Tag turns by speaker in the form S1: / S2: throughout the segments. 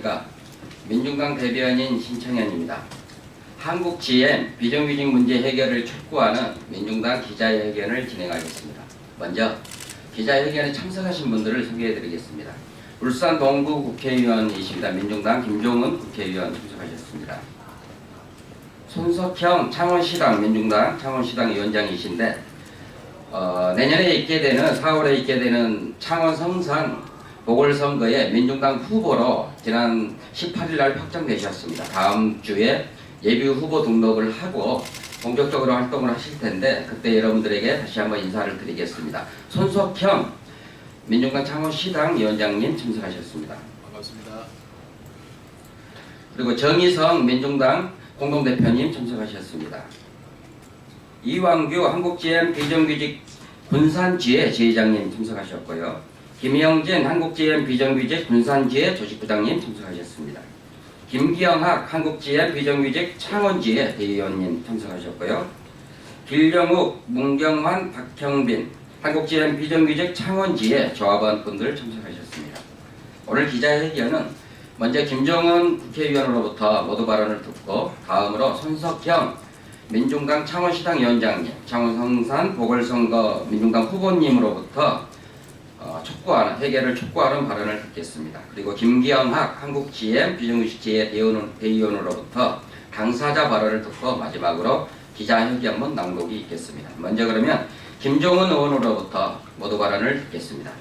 S1: 안녕하십니까. 민중당 대변인 신청현입니다. 한국 GM 비정규직 문제 해결을 촉구하는 민중당 기자회견을 진행하겠습니다. 먼저 기자회견에 참석하신 분들을 소개해드리겠습니다. 울산 동구 국회의원이십니다. 민중당 김종은 국회의원 참석하셨습니다. 손석형 창원시당 민중당 창원시당 위원장이신데 어, 내년에 있게 되는 4월에 있게 되는 창원 성산 보궐선거에 민중당 후보로 지난 18일 날 확정되셨습니다. 다음 주에 예비 후보 등록을 하고 본격적으로 활동을 하실 텐데 그때 여러분들에게 다시 한번 인사를 드리겠습니다. 손석형 민중당 창원시당 위원장님 참석하셨습니다.
S2: 반갑습니다.
S1: 그리고 정희성 민중당 공동대표님 참석하셨습니다. 이왕규 한국GM 비정규직 군산지회 지회장님 참석하셨고요. 김영진 한국GM 비정규직 군산지회 조직부장님 참석하셨습니다. 김기영학 한국GM 비정규직 창원지회 대의원님 참석하셨고요. 길영욱, 문경환, 박형빈 한국GM 비정규직 창원지회 조합원 분들 참석하셨습니다. 오늘 기자회견은 먼저 김정은 국회의원으로부터 모두 발언을 듣고 다음으로 손석형 민중당 창원시당 위원장님, 창원성산 보궐선거 민중당 후보님으로부터 어, 촉구하는 해결을 촉구하는 발언을 듣겠습니다. 그리고 김기영학 한국GM 비정규직지회 대의원, 대의원으로부터 당사자 발언을 듣고 마지막으로 기자회견문 낭독이 있겠습니다. 먼저 그러면 김종은 의원으로부터 모두 발언을 듣겠습니다.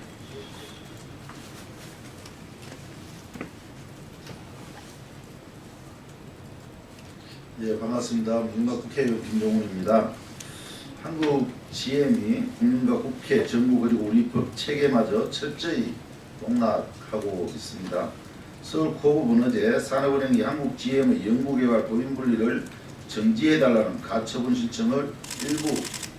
S3: 예, 반갑습니다. 민가 국회의원 김종훈입니다. 한국 GM이 국민과 국회, 정부 그리고 우리 법 체계마저 철저히 농락하고 있습니다. 서울 고법은 어제 산업은행이 한국 GM의 연구개발 법인 분리를 정지해달라는 가처분 신청을 일부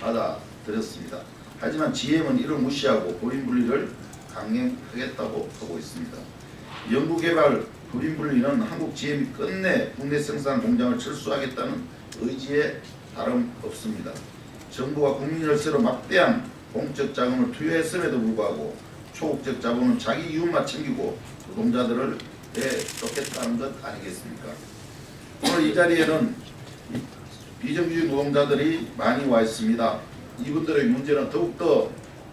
S3: 받아들였습니다. 하지만 GM은 이를 무시하고 법인 분리를 강행하겠다고 하고 있습니다. 연구개발 법인 분리는 한국 GM이 끝내 국내 생산 공장을 철수하겠다는 의지에 다름없습니다. 정부가 국민 열세로 막대한 공적 자금을 투여했음에도 불구하고 초국적 자본은 자기 이웃만 챙기고 노동자들을 내쫓겠다는 것 아니겠습니까? 오늘 이 자리에는 비정규직 노동자들이 많이 와 있습니다. 이분들의 문제는 더욱더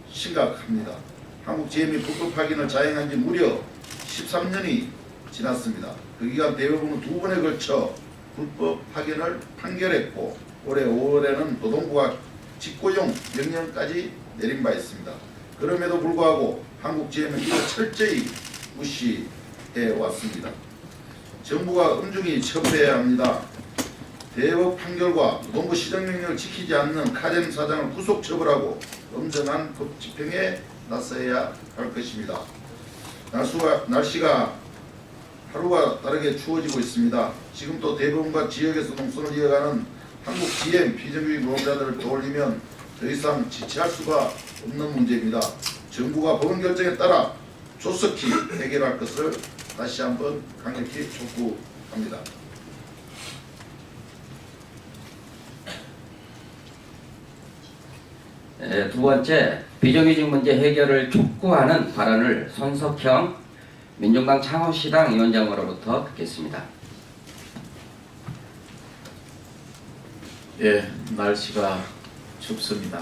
S3: 심각합니다. 한국 GM이 불법 확인을 자행한 지 무려 13년이 지났습니다. 그 기간 대부분은 두 번에 걸쳐 불법 확인을 판결했고 올해 5월에는 노동부가 직고용 명령까지 내린 바 있습니다. 그럼에도 불구하고 한국 GM은 철저히 무시해 왔습니다. 정부가 엄중히 처벌해야 합니다. 대법 판결과 노동부 시정명령을 지키지 않는 카덴 사장을 구속 처벌하고 엄정한 법 집행에 나서야 할 것입니다. 날수가, 날씨가 하루가 다르게 추워지고 있습니다. 지금 또 대부분과 지역에서 농촌을 이어가는 한국 GM 비정규직 노동자들을 떠올리면 더 이상 지체할 수가 없는 문제입니다. 정부가 법원 결정에 따라 조속히 해결할 것을 다시 한번 강력히 촉구합니다.
S1: 에, 두 번째, 비정규직 문제 해결을 촉구하는 발언을 손석형 민중당 창원시당 위원장으로부터 듣겠습니다.
S2: 예, 날씨가 춥습니다.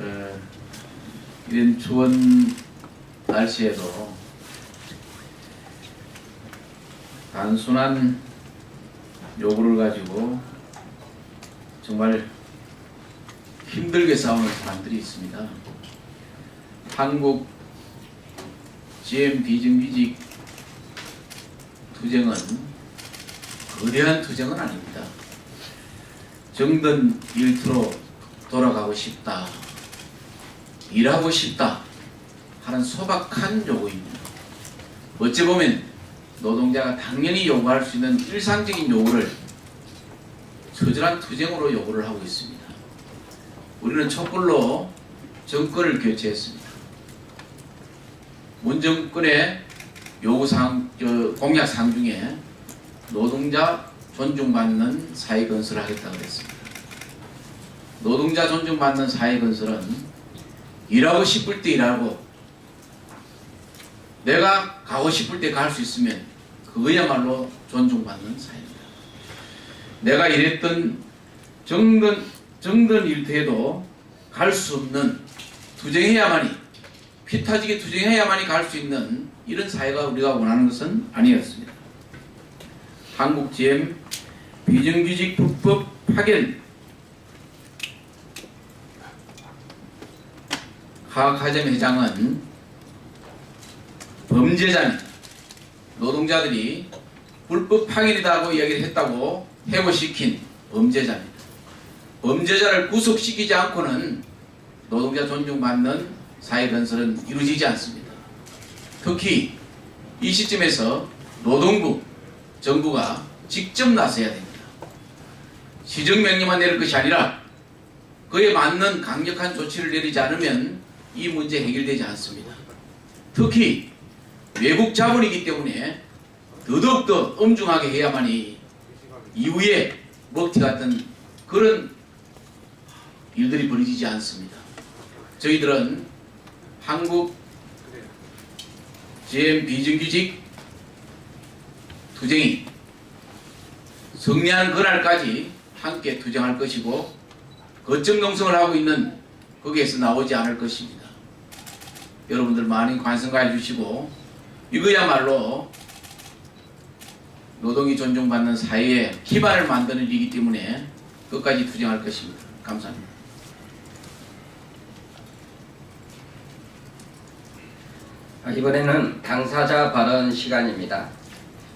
S2: 에, 이런 추운 날씨에도 단순한 요구를 가지고 정말 힘들게 싸우는 사람들이 있습니다. 한국 GM 비정규직 투쟁은 거대한 투쟁은 아닙니다. 정든 일터로 돌아가고 싶다. 일하고 싶다. 하는 소박한 요구입니다. 어찌 보면 노동자가 당연히 요구할 수 있는 일상적인 요구를 처절한 투쟁으로 요구를 하고 있습니다. 우리는 촛불로 정권을 교체했습니다. 문 정권의 요구사항, 저, 공약사항 중에 노동자 존중받는 사회 건설을 하겠다 그랬습니다. 노동자 존중받는 사회 건설은 일하고 싶을 때 일하고 내가 가고 싶을 때 갈 수 있으면 그거야말로 존중받는 사회입니다. 내가 일했던 정든 정든 일터에도 갈 수 없는 투쟁해야만이 피 터지게 투쟁해야만이 갈 수 있는 이런 사회가 우리가 원하는 것은 아니었습니다. 한국 GM 비정규직 불법 파견 하학하점 회장은 범죄자니 노동자들이 불법 파견이라고 이야기를 했다고 해고시킨 범죄자입니다. 범죄자를 구속시키지 않고는 노동자 존중받는 사회 건설은 이루어지지 않습니다. 특히 이 시점에서 노동부, 정부가 직접 나서야 됩니다. 시정명령만 내릴 것이 아니라 그에 맞는 강력한 조치를 내리지 않으면 이 문제 해결되지 않습니다. 특히 외국 자본이기 때문에 더더욱더 엄중하게 해야만이 이후에 먹튀 같은 그런 일들이 벌어지지 않습니다. 저희들은 한국 GM 비정규직 투쟁이 승리하는 그날까지 함께 투쟁할 것이고 거점 농성을 하고 있는 거기에서 나오지 않을 것입니다. 여러분들 많이 관심 가해주시고 이거야말로 노동이 존중받는 사회의 기반을 만드는 일이기 때문에 끝까지 투쟁할 것입니다. 감사합니다.
S1: 아, 이번에는 당사자 발언 시간입니다.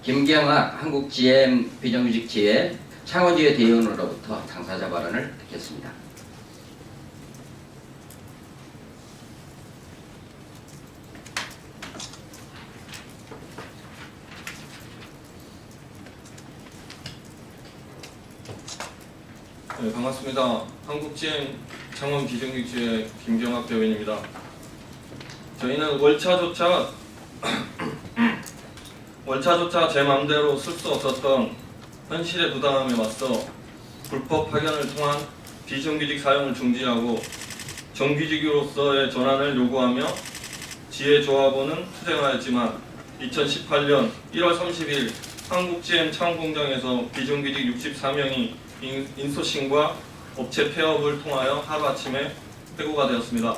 S1: 김경학 한국 GM 비정규직 지회 창원지회 대의원으로부터 당사자 발언을 듣겠습니다.
S4: 네, 반갑습니다. 한국GM 창원 비정규직의 김경학 대변인입니다. 저희는 월차조차 월차조차 제 마음대로 쓸 수 없었던 현실의 부당함에 맞서 불법 파견을 통한 비정규직 사용을 중지하고 정규직으로서의 전환을 요구하며 지혜조합원은 투쟁하였지만 2018년 1월 30일 한국GM 창원공장에서 비정규직 64명이 인- 인소싱과 업체 폐업을 통하여 하루아침에 해고가 되었습니다.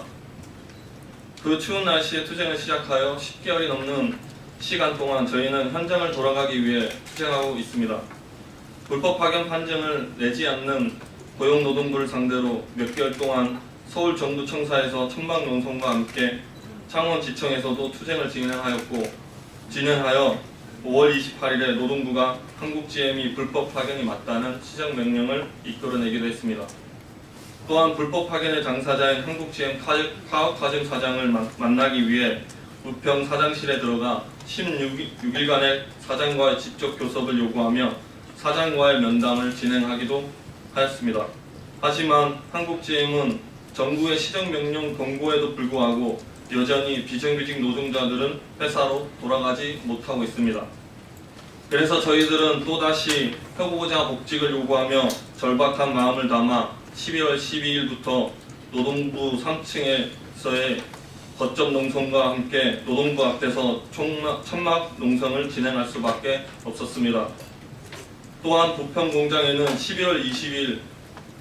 S4: 그 추운 날씨에 투쟁을 시작하여 10개월이 넘는 시간 동안 저희는 현장을 돌아가기 위해 투쟁하고 있습니다. 불법 파견 판정을 내지 않는 고용노동부를 상대로 몇 개월 동안 서울 정부청사에서 천막 농성과 함께 창원지청에서도 투쟁을 진행하였고 진행하여 5월 28일에 노동부가 한국GM이 불법 파견이 맞다는 시정 명령을 이끌어내기도 했습니다. 또한 불법 파견의 당사자인 한국GM 카옥화점 사장을 마- 만나기 위해 부평 사장실에 들어가 16일간의 사장과의 직접 교섭을 요구하며 사장과의 면담을 진행하기도 하였습니다. 하지만 한국GM은 정부의 시정명령 권고에도 불구하고 여전히 비정규직 노동자들은 회사로 돌아가지 못하고 있습니다. 그래서 저희들은 또다시 해고자 복직을 요구하며 절박한 마음을 담아 12월 12일부터 노동부 3층에서의 거점 농성과 함께 노동부 앞에서 천막 농성을 진행할 수밖에 없었습니다. 또한 부평 공장에는 11월 20일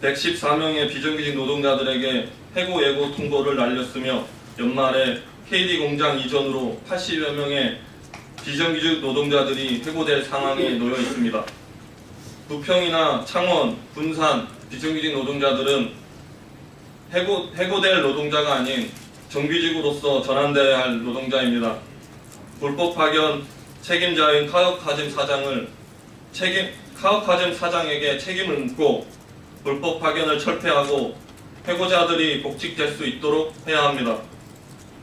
S4: 114명의 비정규직 노동자들에게 해고 예고 통보를 날렸으며 연말에 KD 공장 이전으로 80여 명의 비정규직 노동자들이 해고될 상황에 놓여 있습니다. 부평이나 창원, 군산 비정규직 노동자들은 해고, 해고될 노동자가 아닌 정규직으로서 전환돼야 할 노동자입니다. 불법 파견 책임자인 카옥화점 사장을 책임 카옥화점 사장에게 책임을 묻고 불법 파견을 철폐하고 해고자들이 복직될 수 있도록 해야 합니다.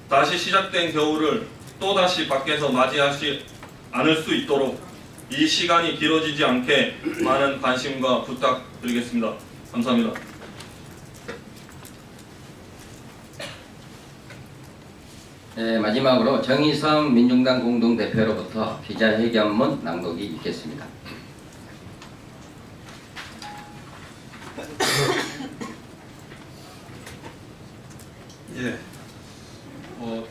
S4: 다시 시작된 겨울을 또 다시 밖에서 맞이하지 않을 수 있도록 이 시간이 길어지지 않게 많은 관심과 부탁드리겠습니다. 감사합니다.
S1: 네, 마지막으로 정의성 민중당 공동대표로부터 기자회견문 낭독이 있겠습니다.
S4: 예. 어,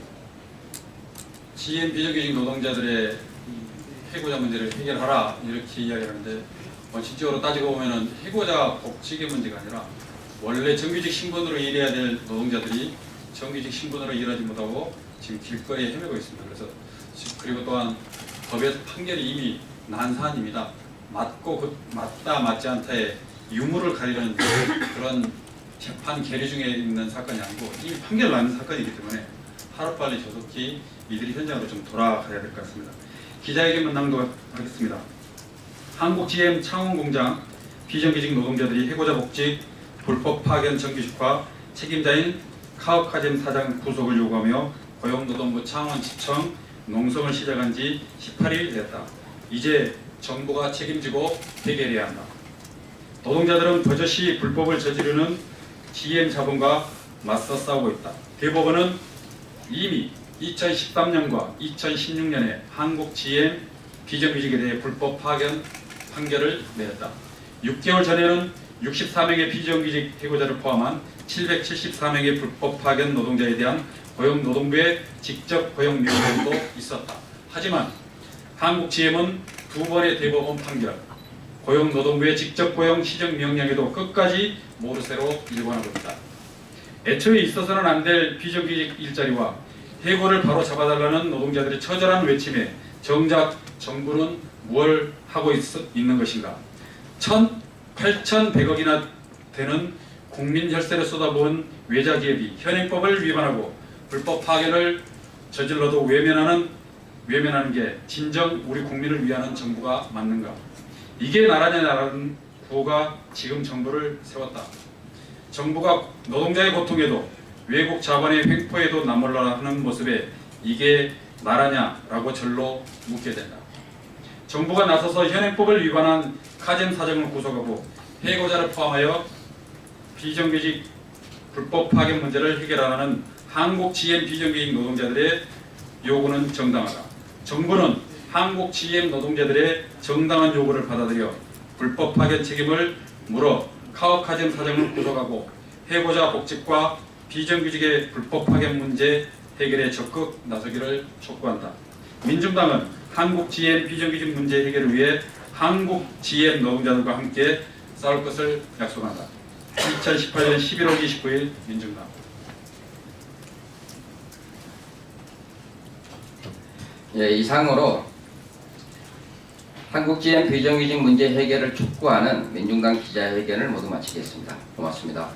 S5: GM 비정규직 노동자들의 이 해고자 문제를 해결하라 이렇게 이야기하는데 원칙적으로 따지고 보면은 해고자 복직의 문제가 아니라 원래 정규직 신분으로 일해야 될 노동자들이 정규직 신분으로 일하지 못하고 지금 길거리에 헤매고 있습니다. 그래서 지- 그리고 또한 법의 판결이 이미 난사입니다. 맞고 그, 맞다 맞지 않다의 유무를 가리는 그런 재판 계류 중에 있는 사건이 아니고 이미 판결 나는 사건이기 때문에 하루빨리 조속히 이들이 현장으로 좀 돌아가야 될 것 같습니다. 기자회견 낭독하겠습니다. 한국 GM 창원 공장 비정규직 노동자들이 해고자 복직 불법 파견 정규직화 책임자인 카오카잼 사장 구속을 요구하며 고용노동부 창원지청 농성을 시작한 지 18일 됐다. 이제 정부가 책임지고 해결해야 한다. 노동자들은 버젓이 불법을 저지르는 GM 자본과 맞서 싸우고 있다. 대법원은 이미 2013년과 2016년에 한국 GM 비정규직에 대해 불법 파견 판결을 내렸다. 6개월 전에는 64명의 비정규직 해고자를 포함한 774명의 불법 파견 노동자에 대한 고용노동부의 직접 고용 명령도 있었다. 하지만 한국 GM은 두 번의 대법원 판결, 고용노동부의 직접 고용 시정 명령에도 끝까지 모르쇠로 일관하고 있다. 애초에 있어서는 안 될 비정규직 일자리와 해고를 바로 잡아달라는 노동자들의 처절한 외침에 정작 정부는 뭘 하고 있, 있는 것인가? 1,8,100억이나 되는 국민 혈세를 쏟아부은 외자 기업이 현행법을 위반하고 불법 파견을 저질러도 외면하는 외면하는 게 진정 우리 국민을 위하는 정부가 맞는가? 이게 나라냐 나라는 구호가 지금 정부를 세웠다. 정부가 노동자의 고통에도 외국 자본의 횡포에도 남몰라 하는 모습에 이게 나라냐라고 절로 묻게 된다. 정부가 나서서 현행법을 위반한 카젠 사장을 구속하고 해고자를 포함하여 비정규직 불법 파견 문제를 해결하는 한국 GM 비정규직 노동자들의 요구는 정당하다. 정부는 한국 GM 노동자들의 정당한 요구를 받아들여 불법 파견 책임을 물어 카오카젠 사장을 구속하고 해고자 복직과 비정규직의 불법 파견 문제 해결에 적극 나서기를 촉구한다. 민중당은 한국 GM 비정규직 문제 해결을 위해 한국 GM 노동자들과 함께 싸울 것을 약속한다. 2018년 11월 29일 민중당.
S1: 예, 이상으로 한국 GM 비정규직 문제 해결을 촉구하는 민중당 기자회견을 모두 마치겠습니다. 고맙습니다.